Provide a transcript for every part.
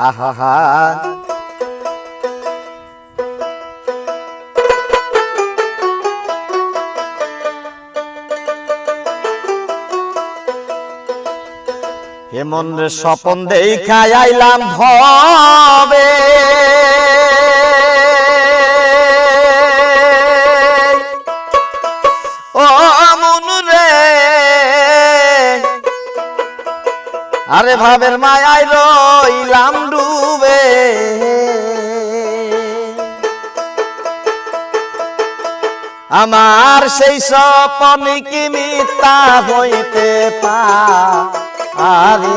হা এমন রে স্বপন দেখাইলাম ভবে আরে ভাবের মায়াই রইলাম ডুবে। আমার সেই স্বপন কি মিথ্যা হইতে পারে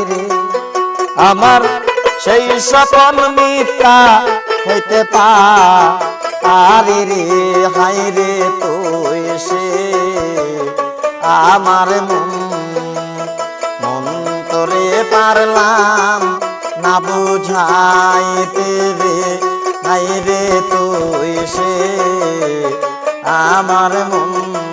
আমার সেই স্বপন মিথ্যা হইতে পারে হাই রে তুই সে আমার মন পারলাম না বুঝাইতে রে নাই রে তুই সে আমার মন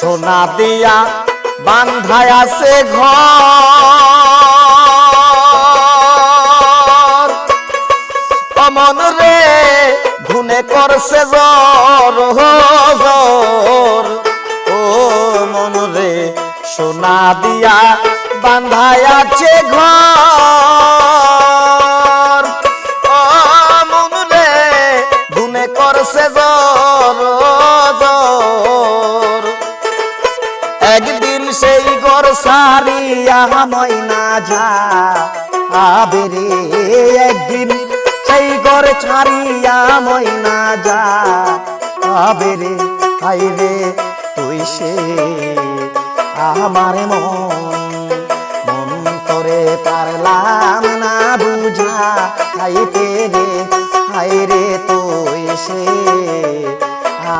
সোনা দিয়া বান্ধায় আছে ঘর। অমন রে ঘুনে করছে জ্বর জ্বর। ও মন রে, সোনা দিয়া বান্ধায় আছে ঘর। সারিয়া ময়না যা আবে রে একদিন। সেই গর ছাড়িয়া ময়না যা আবে রে। হাই রে, তুই সে আমার মন। মন তোরে পারলাম না বুঝা। হাইতে রে হাই রে, তুই সে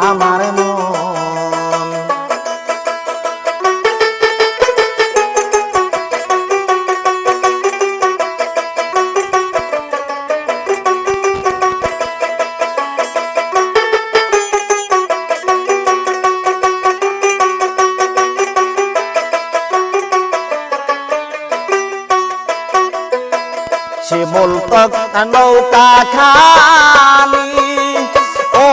আমার মন। বলতো নৌকা খানি ও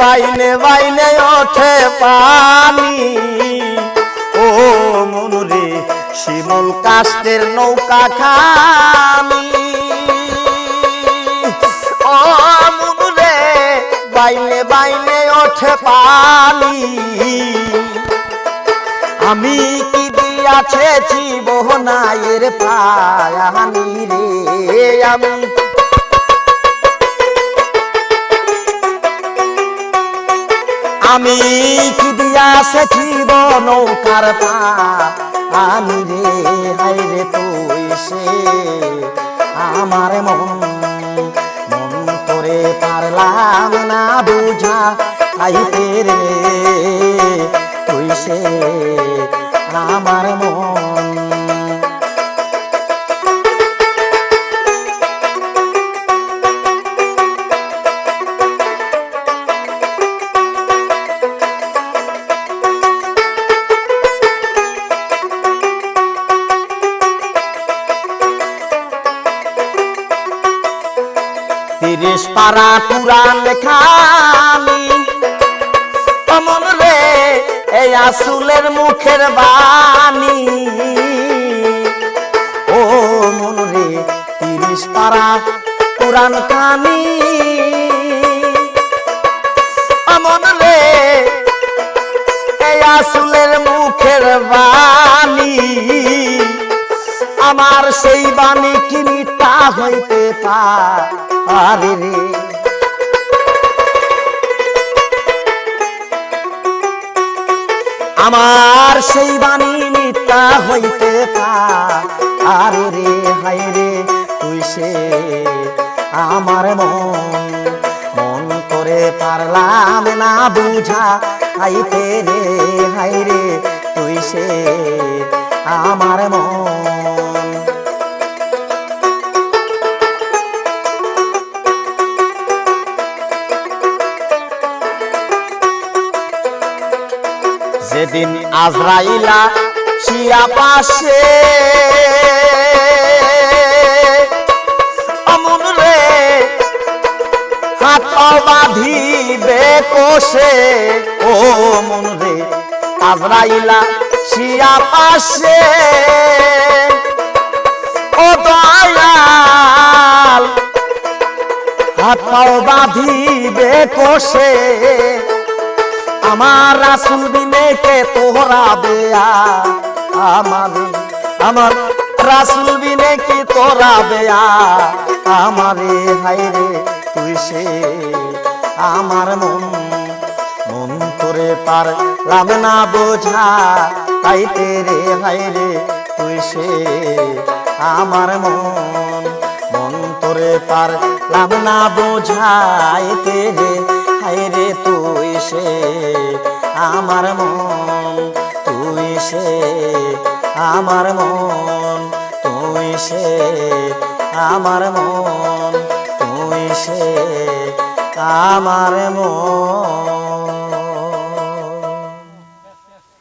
বাইনে বাইনে ওঠে পানি ও মন শিমল কাস্তের নৌকা খানি ও মন বাইনে বাইনে ওঠে পানি আমি কি দিয়াছে জীবনায়ের পায়ানি রে, আমি। আমি কি দিয়াছে জীবন নৌকার পানি রে হাই রে তুই সে। আমার মন মন তোরে পারলাম না বুঝা আইতে রে, তুই সে। পারা পুরাণ লেখানি অমন রে, এই আসুলের মুখের বাণী। ও মন রে, তিরিশ পারা পুরাণ কানি অমন রে, এই আসুলের মুখের বাণী। আমার সেই বাণী কি মিথ্যা হইতে পারে? রে। আমার সেই বাণী মিথ্যা হইতে পারে রে হাই রে, তুই সে আমার মন। মন করে পারলাম না বুঝা হাইতে রে হাই রে, তুই সে আমার মন। যেদিন আজরাইলা শিয়া পাশে। অমন রে, হাত বাঁধিবে কোষে। ও মন রে, আজরাইলা শিয়া পাশে। ও দয়াল, হাত বাঁধিবে কোষে। আমার রাসুল বিনে কে তোহরা বেয়া আমার আমার রাসুল বিনে কি তোরা বেয়া আমারে হাই রে, তুই সে আমার মন মন করে পার লাম না বোঝা। তাই তেরে হাই রে, তুই সে আমার মন মন তোরে পার লাম না বোঝাই তেরে রে তুই সে? আমার মন, তুই সে? আমার মন, তুই সে? আমার মন, তুই সে? আমার মন।